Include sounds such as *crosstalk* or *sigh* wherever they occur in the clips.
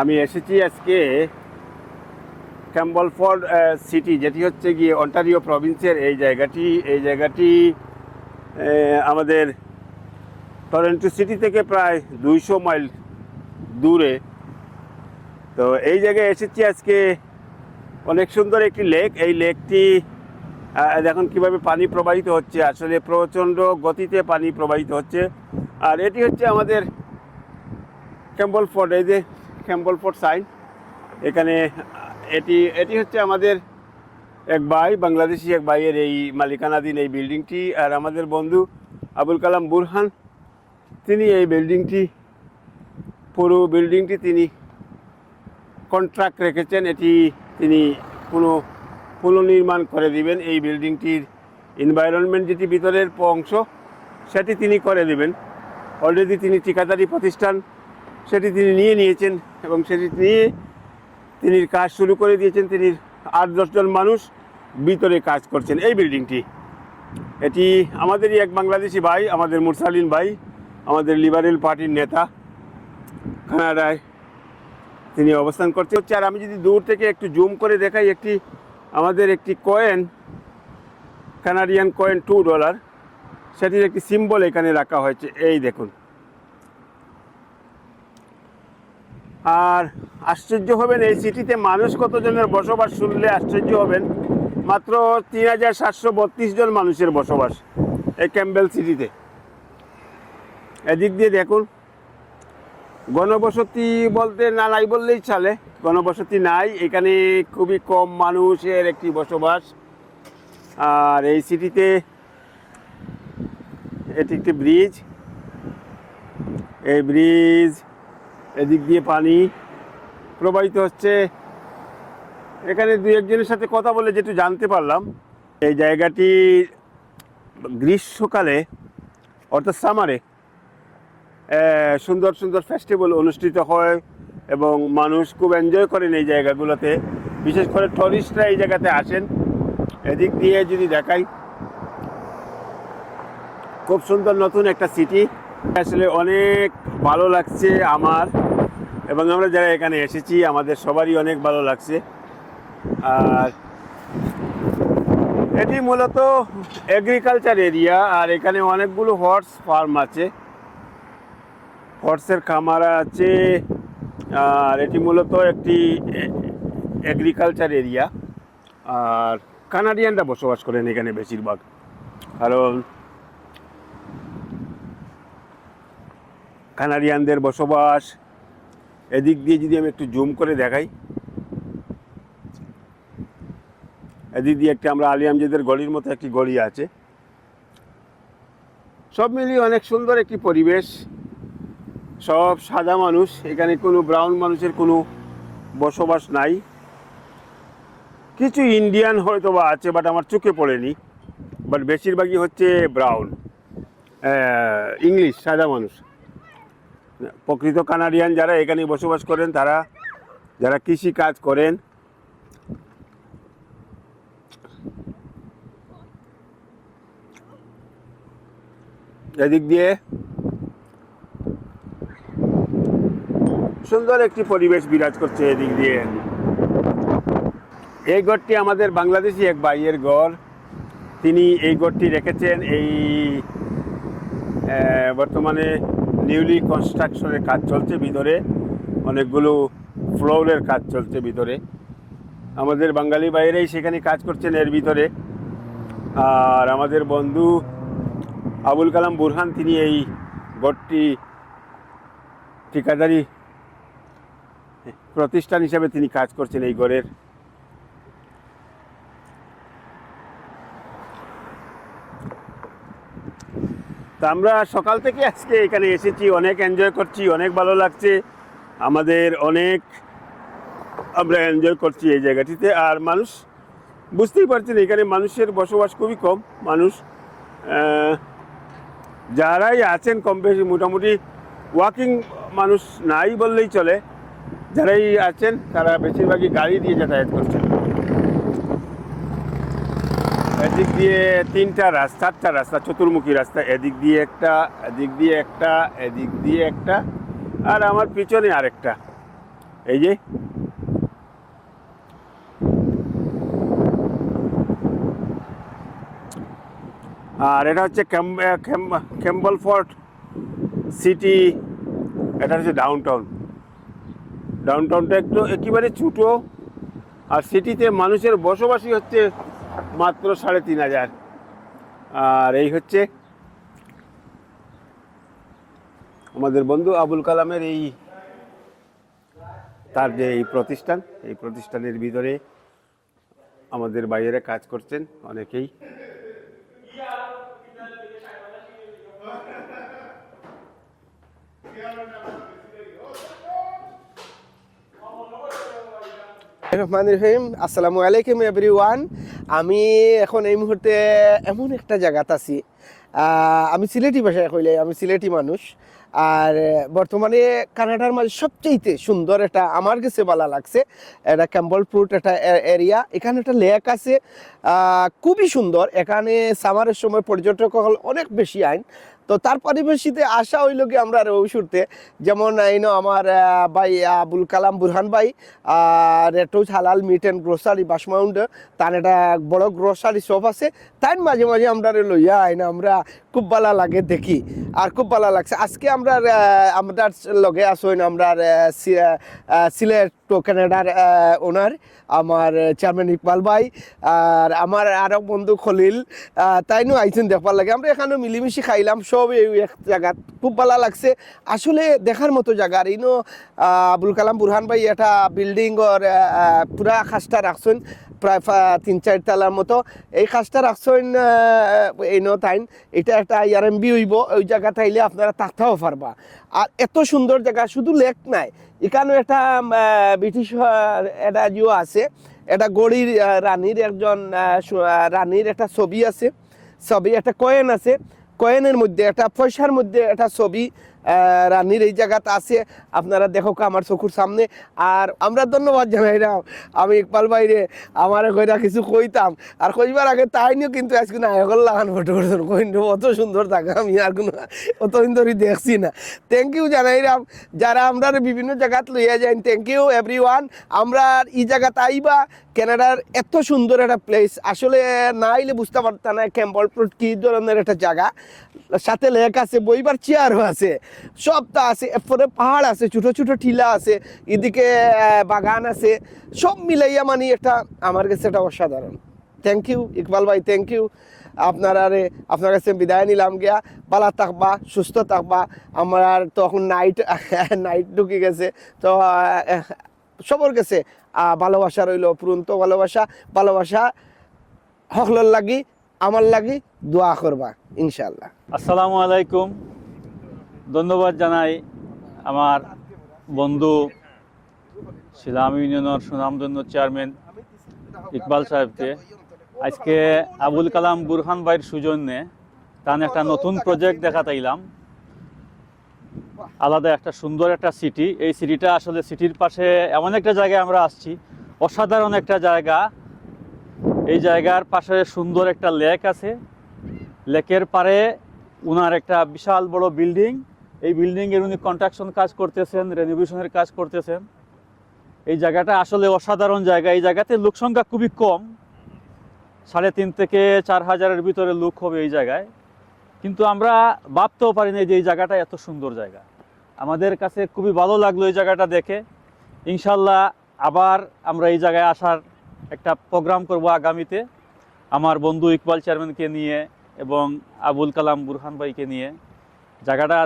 আমি এসেছি আজকে ক্যাম্বলফোর্ড সিটি যেটি হচ্ছে গিয়ে অন্টারিও প্রভিন্সের এই জায়গাটি। এই জায়গাটি আমাদের টরেন্টো সিটি থেকে প্রায় দুইশো মাইল দূরে। তো এই জায়গায় এসেছি আজকে। অনেক সুন্দর একটি লেক এই লেকটি দেখুন কীভাবে পানি প্রবাহিত হচ্ছে। আসলে প্রচণ্ড গতিতে পানি প্রবাহিত হচ্ছে। আর এটি হচ্ছে আমাদের ক্যাম্বল ফোর্ট এই যে ক্যাম্বল ফোর্ট সাইন এখানে, এটি এটি হচ্ছে আমাদের এক ভাই, বাংলাদেশি এক ভাইয়ের এই মালিকানাধীন এই বিল্ডিংটি। আর আমাদের বন্ধু আবুল কালাম বুরহান, তিনি এই বিল্ডিংটি, পুরো বিল্ডিংটি তিনি কন্ট্রাক্ট রেখেছেন। এটি তিনি কোনো পুনর্নির্মাণ করে দিবেন। এই বিল্ডিংটির এনভায়রনমেন্ট যেটি ভিতরের অংশ, সেটি তিনি করে দিবেন। অলরেডি তিনি ঠিকাদারি প্রতিষ্ঠান, সেটি তিনি নিয়ে নিয়েছেন। এবং সেটি নিয়ে তিনি কাজ শুরু করে দিয়েছেন, তিনি আট দশজন মানুষ ভিতরে কাজ করছেন। এই বিল্ডিংটি, এটি আমাদেরই এক বাংলাদেশি ভাই, আমাদের মুরসালিন ভাই, আমাদের লিবারেল পার্টির নেতা, কানাডায় তিনি অবস্থান করতে হচ্ছে, আর আমি যদি দূর থেকে একটু জুম করে দেখাই, একটি আমাদের একটি coin, Canadian coin, two dollar, সেটির একটি সিম্বল এখানে রাখা হয়েছে। এই দেখুন। আর আশ্চর্য হবেন, এই সিটিতে মানুষ কতজনের বসবাস শুনলে আশ্চর্য হবেন? মাত্র তিন হাজার সাতশো বত্রিশ জন মানুষের বসবাস এই ক্যাম্বেল সিটিতে। এদিক দিয়ে দেখুন, গণবসতি বলতে না নাই বললেই চলে, গণবসতি নাই, এখানে খুবই কম মানুষের একটি বসবাস। আর এই সিটিতে এটি একটি ব্রিজ, এই ব্রিজ এদিক দিয়ে পানি প্রবাহিত হচ্ছে। এখানে দু একজনের সাথে কথা বলে যেটু জানতে পারলাম, এই জায়গাটি গ্রীষ্মকালে অর্থাৎ সামারে সুন্দর সুন্দর ফেস্টিভ্যাল অনুষ্ঠিত হয় এবং মানুষ খুব এনজয় করেন এই জায়গাগুলোতে। বিশেষ করে টুরিস্টরা এই জায়গাতে আসেন। এদিক দিয়ে যদি দেখাই, খুব সুন্দর নতুন একটা সিটি। আসলে অনেক ভালো লাগছে আমার। এবং আমরা যারা এখানে এসেছি, আমাদের সবারই অনেক ভালো লাগছে। আর এটি মূলত এগ্রিকালচার এরিয়া আর এখানে অনেকগুলো হর্স ফার্ম আছে। হর্সের খামার আছে, আর এটি মূলত একটি এগ্রিকালচার এরিয়া আর কানাডিয়ানরা বসবাস করেন এখানে বেশিরভাগ। কারণ কানাডিয়ানদের বসবাস এদিক দিয়ে যদি আমি একটু জুম করে দেখাই। এদিক দিয়ে একটা আমরা আলী আমজেদের গলির মতো একটি গলি আছে। সব মিলিয়ে অনেক সুন্দর একটি পরিবেশ। সব সাদা মানুষ, এখানে কোনো ব্রাউন মানুষের কোনো বসবাস নাই। কিছু ইন্ডিয়ান হয়তো বা আছে, বাট আমার চোখে পড়েনি। বাট বেশিরভাগই হচ্ছে ব্রাউন ইংলিশ, সাদা মানুষ। প্রকৃত কানাডিয়ান যারা এখানে বসবাস করেন, তারা, যারা কৃষি কাজ করেন, এদিক দিয়ে সুন্দর একটি পরিবেশ বিরাজ করছে এদিক দিয়ে। এই ঘরটি আমাদের বাংলাদেশি এক ভাইয়ের ঘর। তিনি এই ঘরটি রেখেছেন এই বর্তমানে নিউলি কনস্ট্রাকশনের কাজ চলছে ভিতরে, অনেকগুলো ফ্লোরের কাজ চলছে ভিতরে। আমাদের বাঙালি বাইরেই সেখানে কাজ করছেন এর ভিতরে। আর আমাদের বন্ধু আবুল কালাম বুরহান, তিনি এই ঘরটি ঠিকাদারি প্রতিষ্ঠান হিসাবে তিনি কাজ করছেন এই ঘরের তা আমরা সকাল থেকে আজকে এখানে এসেছি, অনেক এনজয় করছি, অনেক ভালো লাগছে। আমাদের অনেক আমরা এনজয় করছি এই জায়গাটিতে। আর মানুষ, বুঝতেই পারছেন, এখানে মানুষের বসবাস খুবই কম। মানুষ যারাই আছেন কম বেশি, মোটামুটি ওয়াকিং মানুষ নাই বললেই চলে। যারাই আছেন, তারা বেশিরভাগই গাড়ি দিয়ে যাতায়াত করছেন। এদিক দিয়ে তিনটা রাস্তা, চারটা রাস্তা, চতুর্মুখী রাস্তা, এদিক দিয়ে একটা, এদিক দিয়ে একটা, এদিক দিয়ে একটা, আর আমার পিছনে আরেকটা। এই যে। আর এটা হচ্ছে ক্যাম্বল ফোর্ট সিটি, এটা হচ্ছে ডাউন টাউন ডাউন টাউনটা একটু একেবারে ছোটো। আর সিটিতে মানুষের বসবাসই হচ্ছে মাত্র সাড়ে তিন হাজার। আর এই হচ্ছে আমাদের বন্ধু আবুল কালামের এই, তার যে এই প্রতিষ্ঠান, এই প্রতিষ্ঠানের ভিতরে আমাদের বাইরে কাজ করছেন অনেকেই। রহমান রহিম, আসসালামু আলাইকুম এভরিওয়ান আমি এখন এই মুহূর্তে এমন একটা জায়গাত আছি আমি সিলেটি ভাষায় কইলে আমি সিলেটি মানুষ, আর বর্তমানে কানাডার মাঝে সবচেয়ে সুন্দর একটা, আমার কাছে ভালো লাগছে, এটা ক্যাম্বলপুর একটা এরিয়া এখানে একটা লেক আছে খুবই সুন্দর, এখানে সামারের সময় পর্যটক অনেক বেশি আইন তো তার পরিবেশিতে আসা হইল কি আমরা রৌসুরতে যেমন এইনো আমার ভাই আবুল কালাম বুরহান ভাই রেটোজ হালাল মিট অ্যান্ড গ্রোসারি বাসমাউন্ড তার একটা বড় গ্রোসারি শপ আছে। তাই মাঝে মাঝে আমরা লইয়া আইন আমরা খুব ভালো লাগে দেখি, আর খুব ভালো লাগছে। আজকে আমরা আমরা লগে আসইন আমরা সিলেট তো কানাডার ওনার আমার চেয়ারম্যান ইকবাল ভাই, আর আমার আরও বন্ধু খলিল তাইনও আইছেন দেখবার লাগে। আমরা এখানে মিলিমিশি খাইলাম সব এই এক জায়গাত খুব ভালো লাগছে। আসলে দেখার মতো জায়গা। আর ইনো আবুল কালাম বুরহান ভাই এটা বিল্ডিং ওর পুরা খাসটা রাখছেন। প্রায় তিন, চার তলার মতো। এই কাজটা রাখছেন এই তাইন। এটা একটা ইয়ারএমবি হইব। ওই জায়গা তাইলে আপনারা থাকতেও পারবা। আর এত সুন্দর জায়গা, শুধু লেক নাই। এখানেও একটা ব্রিটিশ একটা জিও আছে। এটা গড়ির রানীর একজন রানীর একটা ছবি আছে। ছবি, একটা কয়েন আছে। কয়েনের মধ্যে, একটা পয়সার মধ্যে একটা ছবি রানীর এই জায়গাতে আছে। আপনারা দেখো আমার চকুর সামনে। আর আমরা ধন্যবাদ জানাই না আমি ইকবাল বাইরে আমার কইরা কিছু কইতাম। আর কইবার আগে তাইনিও কিন্তু আজকে নায়কর লাগান ফটো করছেন। কইন অত সুন্দর থাকে, আমি আর কোনো, অত সুন্দরই দেখছি না। থ্যাংক ইউ জানাইরাম যারা আমরা বিভিন্ন জায়গাত লইয়া যাই থ্যাংক ইউ এভরি ওয়ান আমরা এই জায়গাতে আইবা কানাডার এত সুন্দর একটা প্লেস আসলে না আইলে বুঝতে পারতাম না ক্যাম্পল কি ধরনের একটা জায়গা। সাথে লেক আছে, বইবার চেয়ারও আছে। সব তা আছে, এরপরে পাহাড় আছে, ছোট ছোট টিলা আছে, এদিকে বাগান আছে। সব মিলাইয়া মানে একটা, আমার কাছে এটা অসাধারণ। থ্যাংক ইউ ইকবাল ভাই থ্যাংক ইউ আপনারা রে আপনার কাছে বিদায় নিলাম গিয়া। ভালো থাকবা, সুস্থ থাকবা। আমার তখন নাইট নাইট *laughs* ঢুকে গেছে। তো সবার গেছে। ভালোবাসা রইল পুরন্ত ভালোবাসা। ভালোবাসা হকলর লাগি, আমার লাগি, দোয়া করবা ইনশাল্লাহ আসসালামু আলাইকুম। ধন্যবাদ জানাই আমার বন্ধু শিলাম ইউনিয়নের সুনামধন্য চেয়ারম্যান ইকবাল সাহেবকে। আজকে আবুল কালাম বুরহান ভাইয়ের সুজন্যে তার একটা নতুন প্রজেক্ট দেখা তাইলাম আলাদা একটা সুন্দর একটা সিটি এই সিটিটা আসলে সিটির পাশে এমন একটা জায়গায় আমরা আসছি, অসাধারণ একটা জায়গা। এই জায়গার পাশে সুন্দর একটা লেক আছে। লেকের পারে উনার একটা বিশাল বড় বিল্ডিং এই বিল্ডিংয়ের উনি কনস্ট্রাকশন কাজ করতেছেন রেনোভেশনের কাজ করতেছেন। এই জায়গাটা আসলে অসাধারণ জায়গা। এই জায়গাতে লোক সংখ্যা খুবই কম। সাড়ে তিন থেকে চার হাজারের ভিতরে লোক হবে এই জায়গায়। কিন্তু আমরা ভাবতেও পারি না যে এই জায়গাটা এত সুন্দর জায়গা। আমাদের কাছে খুবই ভালো লাগল এই জায়গাটা দেখে। ইনশাল্লাহ আবার আমরা এই জায়গায় আসার একটা প্রোগ্রাম করব আগামীতে। আমার বন্ধু ইকবাল চেয়ারম্যানকে নিয়ে এবং আবুল কালাম বুরহান ভাইকে নিয়ে। জায়গাটা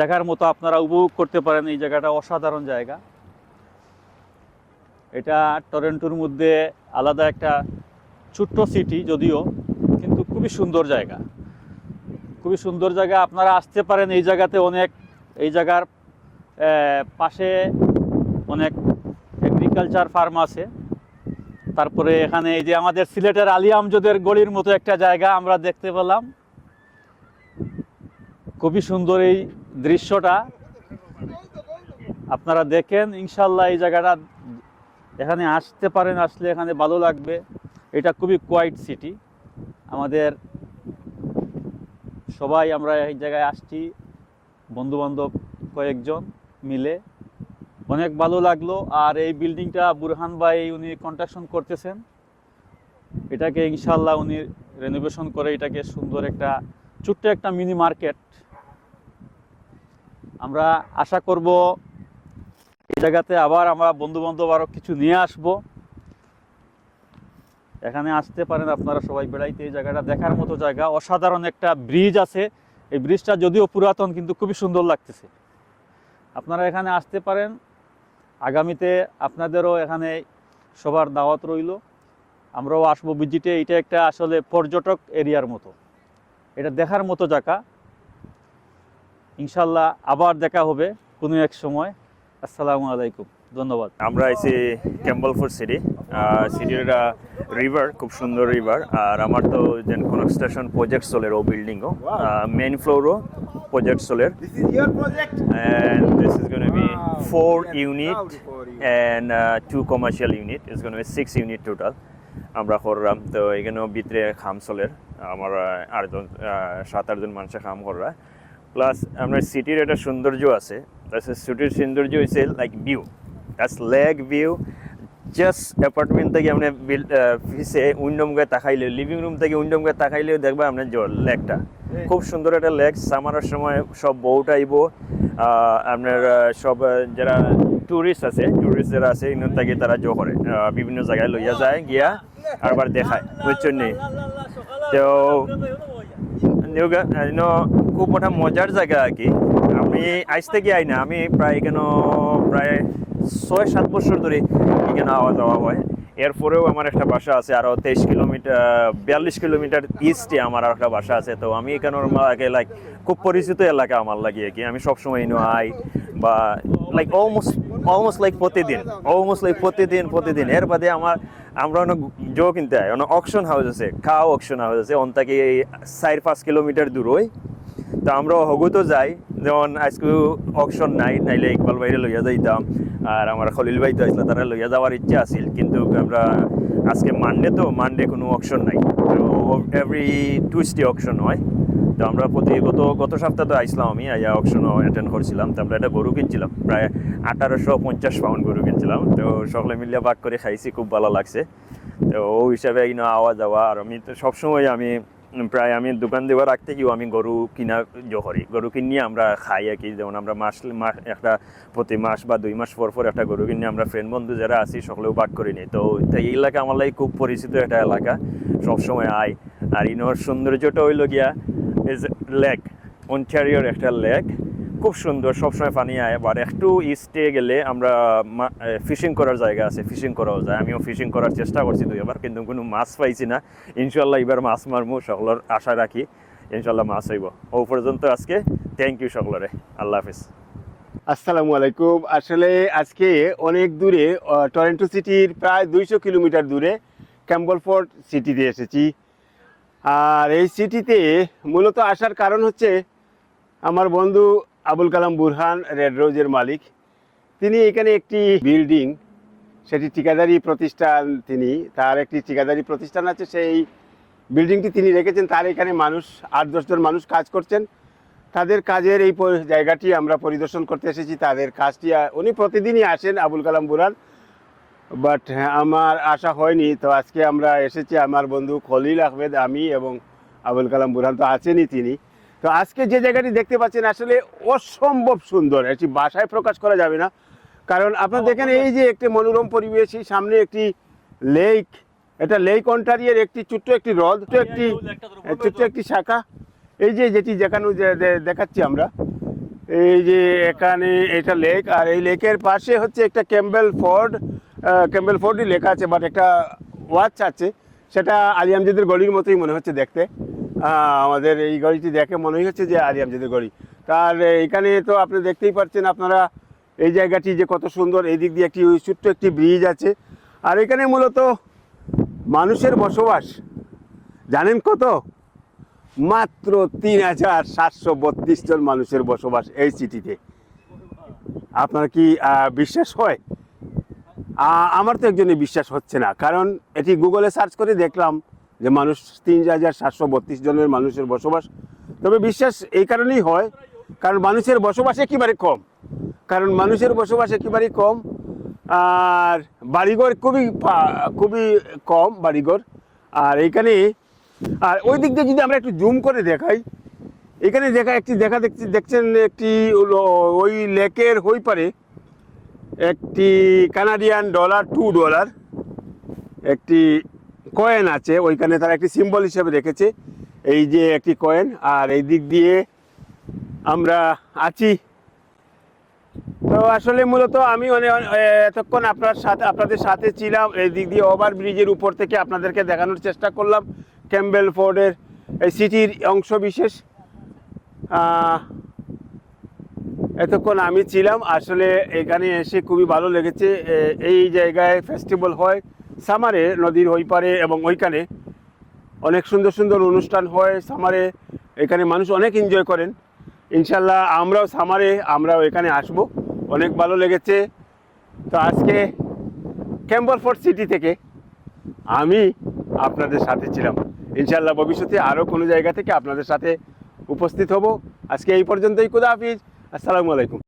দেখার মতো আপনারা উপভোগ করতে পারেন, এই জায়গাটা অসাধারণ জায়গা। এটা টরেন্টোর মধ্যে আলাদা একটা ছোট্ট সিটি যদিও, কিন্তু খুবই সুন্দর জায়গা। খুবই সুন্দর জায়গা। আপনারা আসতে পারেন এই জায়গাতে অনেক, এই জায়গার পাশে অনেক এগ্রিকালচার ফার্ম আছে। তারপরে এখানে এই যে আমাদের সিলেটের আলী আমজদের গলির মতো একটা জায়গা আমরা দেখতে পেলাম। খুবই সুন্দর এই দৃশ্যটা। আপনারা দেখেন ইনশাল্লাহ এই জায়গাটা এখানে আসতে পারেন, আসলে এখানে ভালো লাগবে। এটা খুবই কোয়াইট সিটি আমাদের সবাই আমরা এই জায়গায় আসছি বন্ধু বান্ধব কয়েকজন মিলে। অনেক ভালো লাগল। আর এই বিল্ডিংটা বুরহান ভাই উনি কন্ট্রাকশন করতেছেন। এটাকে ইনশাল্লাহ উনি রেনোভেশন করে এটাকে সুন্দর একটা, ছোট্ট একটা মিনি মার্কেট আমরা আশা করব এই জায়গাতে আবার আমরা বন্ধু বান্ধব আরও কিছু নিয়ে আসব। এখানে আসতে পারেন, আপনারা সবাই বেড়াইতে এই জায়গাটা দেখার মতো জায়গা। অসাধারণ একটা ব্রিজ আছে। এই ব্রিজটা যদিও পুরাতন, কিন্তু খুবই সুন্দর লাগতেছে। আপনারা এখানে আসতে পারেন। আগামীতে আপনাদেরও এখানে সবার দাওয়াত রইল। আমরাও আসব ভিজিটে। এটা একটা আসলে পর্যটক এরিয়ার মতো। এটা দেখার মতো জায়গা। ইনশাল্লাহ আবার দেখা হবে কোনো এক সময়। আসসালামু আলাইকুম। ধন্যবাদ। আমরা আইছি ক্যাম্বলফোর্ড সিটি সিটির একটা রিভার খুব সুন্দর রিভার আর আমার তো যেন কনস্ট্রাকশন প্রজেক্ট চলের ও বিল্ডিংও মেইন ফ্লোরও প্রজেক্ট চলের unit for you. and uh, two commercial unit. It's going to be six unit total. আমরা করলাম তো এখানেও ভিতরে খাম চলের আমার আটজন সাত আটজন মানুষের খাম করা প্লাস আমরা সিটির একটা সৌন্দর্য আছে। সিটির সৌন্দর্য হয়েছে like view that's lake view just apartment থেকে আপনি ফিসে উইন্ডোম গায়ে তাকাইলে লিভিং রুম থেকে উইন্ডোম গায়ে তাকাইলেও দেখবে আপনার জল লেকটা খুব সুন্দর একটা লেক সামারের সময় সব বউটা আইব আপনার সব যারা টুরিস্ট আছে টুরিস্ট যারা আছে ইন থেকে তারা জো করে বিভিন্ন জায়গায় লইয়া যায় গিয়া আবার দেখায় বুঝছেন নি তো খুব একটা মজার জায়গা আর কি আমি আইস থেকে আই না, আমি প্রায় কেন, প্রায় ছয়, সাত বছর ধরে এখানে আওয়া যাওয়া হয়। এরপরেও আমার একটা বাসা আছে আরও তেইশ কিলোমিটার, বিয়াল্লিশ কিলোমিটার ইস্টে আমার আর একটা বাসা আছে। তো আমি এখানে আগে লাইক খুব পরিচিত এলাকা আমার লাগে কি। আমি সবসময় ইনো আই বা লাইক অলমোস্ট অলমোস্ট লাইক প্রতিদিন অলমোস্ট লাইক প্রতিদিন প্রতিদিন। এর বাদে আমার, আমরা অনেক জো কিনতে হয় অনেক অকশন হাউস আছে, খাও অকশন হাউস আছে। অন চার, পাঁচ কিলোমিটার দূর হয় তো আমরা হগুতো যাই, যেমন আজকে অকশন নাই, নাইলে ইকবাল বাইরে লইয়া যাইতাম। আর আমার খলিল ভাই তো আসলে তারা লইয়া যাওয়ার ইচ্ছা আছিল, কিন্তু আমরা আজকে মানডে তো মানডে কোনো অকশন নাই। এভরি টুইসডে অকশন হয়। তো আমরা প্রতি গত গত সপ্তাহে তো আইসলাম আমি, আইয়া অকশনও অ্যাটেন্ড করছিলাম। তো আমরা একটা গরু কিনছিলাম, প্রায় আঠারোশো পঞ্চাশ পাউন্ড গরু কিনছিলাম। তো সকলে মিলিয়ে ভাগ করে খাইছি, খুব ভালো লাগছে। তো ও হিসাবে, এই আওয়া যাওয়া আর আমি তো সবসময় আমি প্রায় আমি দোকান দেওয়ার আগ থেকেও আমি গরু কিনা জহরি করি। গরু কিনিয়ে আমরা খাই আর কি। যেমন আমরা মাস মাস, একটা প্রতি মাস বা দুই মাস পর পর একটা গরু কিনে আমরা ফ্রেন্ড বন্ধু যারা আছি সকলেও ভাগ করি নিই। তো এই এলাকা আমার লাগে খুব পরিচিত একটা এলাকা। সবসময় আয়। আর ইনোর সৌন্দর্যটা হইল গিয়া ইজ লেক অন্টারিওর একটা লেক খুব সুন্দর, সবসময় পানি আয়। আবার একটু ইস্টে গেলে আমরা ফিশিং করার জায়গা আছে ফিশিং করাও যায়। আমিও ফিশিং করার চেষ্টা করছি দুই এবার কিন্তু কোনো মাছ পাইছি না। ইনশাল্লাহ এবার মাছ মারবো সকলের আশা রাখি। ইনশাল্লাহ মাছ হইব। ও পর্যন্ত আজকে থ্যাংক ইউ সকলরে। আল্লাহ হাফিজ। আসসালামু আলাইকুম। আসলে আজকে অনেক দূরে টরেন্টো সিটির প্রায় দুইশো কিলোমিটার দূরে ক্যাম্বলফোর্ড সিটিতে এসেছি। আর এই সিটিতে মূলত আসার কারণ হচ্ছে, আমার বন্ধু আবুল কালাম বুরহান রেড রোজের মালিক। তিনি এখানে একটি বিল্ডিং, সেটি ঠিকাদারি প্রতিষ্ঠান তিনি, তার একটি ঠিকাদারি প্রতিষ্ঠান আছে, সেই বিল্ডিংটি তিনি রেখেছেন, তার এখানে মানুষ, আট দশজন মানুষ কাজ করছেন। তাদের কাজের এই জায়গাটি আমরা পরিদর্শন করতে এসেছি, তাদের কাজটি উনি প্রতিদিনই আসেন আবুল কালাম বুরান বাট আমার আশা হয়নি, তো আজকে আমরা এসেছি, আমার বন্ধু খলিল আহমেদ, আমি এবং আবুল কালাম বুরহান তো আছেনই তিনি। তো আজকে যে জায়গাটি দেখতে পাচ্ছেন আসলে অসম্ভব সুন্দর। এটি বাসায় প্রকাশ করা যাবে না। কারণ আপনার দেখেন এই যে একটি মনোরম পরিবেশ সামনে একটি লেক এটা লেক অন্টারিয়ের একটি ছোট্ট একটি হ্রদ একটি ছোট্ট একটি শাখা। এই যে যেটি দেখানো যে- দেখাচ্ছি আমরা এই যে এখানে এটা লেক আর এই লেকের পাশে হচ্ছে একটা ক্যাম্বেল ফোর্ড ক্যাম্বেল ফোর্ডই লেখা আছে বাট একটা ওয়াচ আছে। সেটা আলিয়ামজেদের গলির মতোই মনে হচ্ছে দেখতে। আহ, আমাদের এই গলিটি দেখে মনে হচ্ছে যে আলিয়ামজেদের গলি তার এখানে তো আপনি দেখতেই পাচ্ছেন আপনারা এই জায়গাটি যে কত সুন্দর এই দিক দিয়ে একটি ছোট্ট একটি ব্রিজ আছে। আর এখানে মূলত মানুষের বসবাস জানেন কত? মাত্র তিন হাজার সাতশো বত্রিশ জন মানুষের বসবাস এই সিটিতে আপনার কি বিশ্বাস হয়? আমার তো একজনে বিশ্বাস হচ্ছে না কারণ এটি গুগলে সার্চ করে দেখলাম। যে মানুষ তিন হাজার সাতশো বত্রিশ জনের মানুষের বসবাস। তবে বিশ্বাস এই কারণেই হয়, কারণ মানুষের বসবাস একেবারে কম। কারণ মানুষের বসবাস একেবারেই কম, আর বাড়িঘর খুবই খুবই কম বাড়িঘর। আর এইখানে আর ওই দিক দিয়ে যদি আমরা একটু জুম করে দেখাই, এখানে দেখা একটি, দেখা দেখছি দেখছেন একটি ওই লেকের হই পারে একটি কানাডিয়ান ডলার টু ডলার একটি কয়েন আছে, ওইখানে তারা একটি সিম্বল হিসেবে রেখেছে। এই যে একটি কয়েন আর এই দিক দিয়ে আমরা আছি। তো আসলে মূলত আমি অনেক এতক্ষণ আপনার সাথে, আপনাদের সাথে ছিলাম। এই দিক দিয়ে ওভার ব্রিজের উপর থেকে আপনাদেরকে দেখানোর চেষ্টা করলাম। ক্যাম্বেল ফোর্ডের এই সিটির অংশ বিশেষ এতক্ষণ আমি ছিলাম। আসলে এখানে এসে খুবই ভালো লেগেছে। এই জায়গায় ফেস্টিভ্যাল হয়। সামারে, নদীর ওই পারে এবং ওইখানে অনেক সুন্দর সুন্দর অনুষ্ঠান হয় সামারে। এখানে মানুষ অনেক এনজয় করেন। ইনশাল্লাহ আমরাও সামারে, আমরাও এখানে আসব। অনেক ভালো লেগেছে। তো আজকে ক্যাম্বরফোর্ড সিটি থেকে আমি আপনাদের সাথে ছিলাম। ইনশাল্লাহ ভবিষ্যতে আরও কোনো জায়গা থেকে আপনাদের সাথে উপস্থিত হব। আজকে এই পর্যন্তই। খুদা হাফিজ। আসসালামু আলাইকুম।